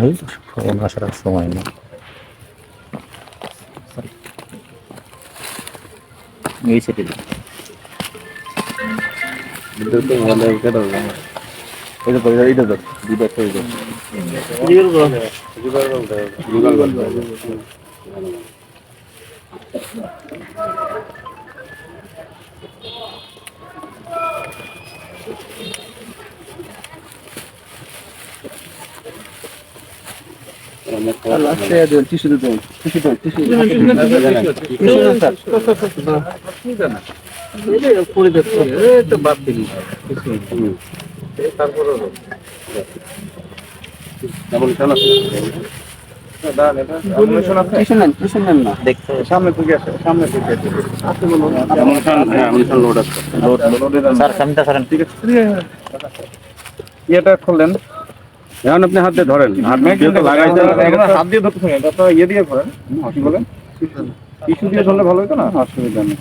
এই তো, ফোন আসার সময় নেই। এই সেটে এটা তো এইটা তো দুটো একটা এইটা দেখতে সামনে থেকে আসে সামনে থেকে স্যার সামনেটা ঠিক আছে ইয়েটা খুললেন। এখন আপনি হাত দিয়ে ধরেন। হাত দিয়ে হাত ধরতে থাকেন তারপর ইয়ে দিয়ে ধরেন। কি বলেন? টিস্যু দিয়ে ধরলে ভালো হতো না? অসুবিধা নেই।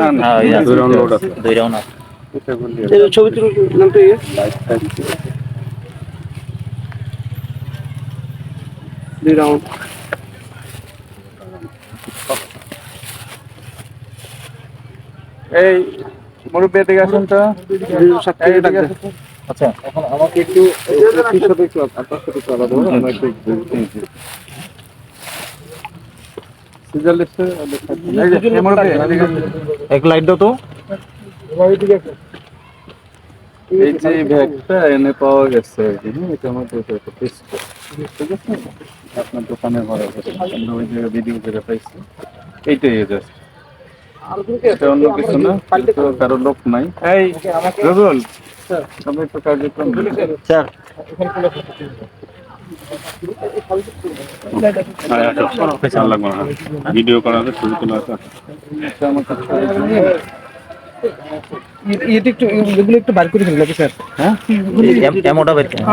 না না হ্যাঁ, এই আছে। দুই রাউন্ড লোড আছে। দুই রাউন্ড আছে। ছবি তুলুন নামটা ইয়ে? দুই রাউন্ড এই মুরব্বী এদিকে আসুন তো। সাত এই থেকে এদিকে আসুন। তো। আচ্ছা এখন আমাকে একটু একটু সাথে একটু আপনার সাথে একটু আলাদা হবে আমরা একটু সিজার লিস্টে এই যে এই মুরব্বী এদিকে আসুন। এক লাইট দাও তো। এই যে ব্যাগটা এনে পাওয়া গেছে আর কি হ্যাঁ, এটা আমাদের একটা ঠিক আছে? আপনার দোকানে ভরা আমরা ওই জায়গায় ভিডিও করে পাইছি এইটাই জাস্ট এটা অন্য কিছু না কারও লোক নাই। এই রবুল আপনি একটু কার্যক্রম। স্যার। ভিডিও করা আছে ছবি তোলা আছে। এটা একটু এগুলো একটু বার করে দিন নাকি স্যার? হ্যাঁ? এমোটা বের করেন।